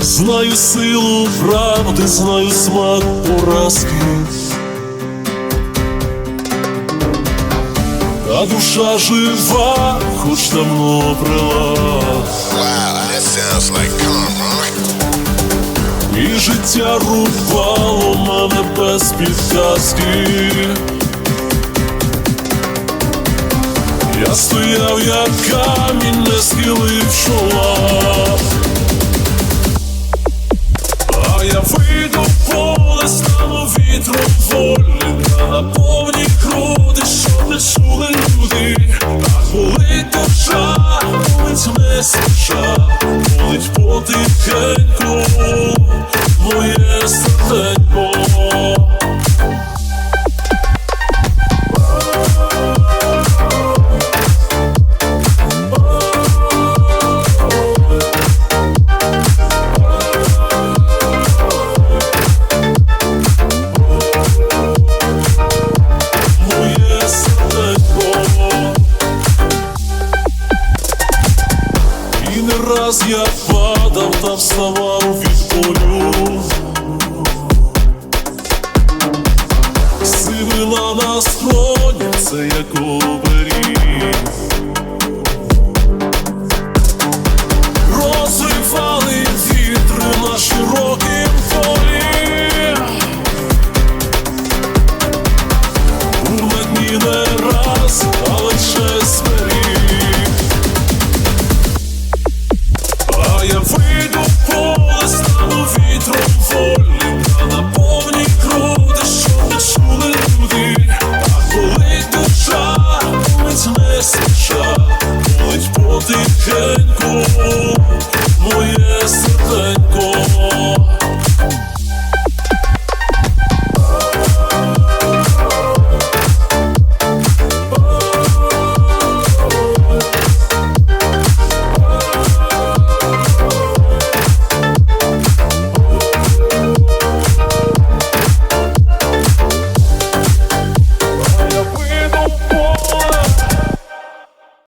Знаю силу правди, знаю смак поразки. А душа жива, хоч давно брела. Wow. І життя рубало мене без підказки. Я стояв, як камінь, не схилив чола. Я вийду в поле, стану вітром волі. На повні груди, що не чули люди. А болить душа, болить не суша Болить потихеньку моє серденько не раз я падав та вставав від полю, сивила на сході, це як оберіг. boy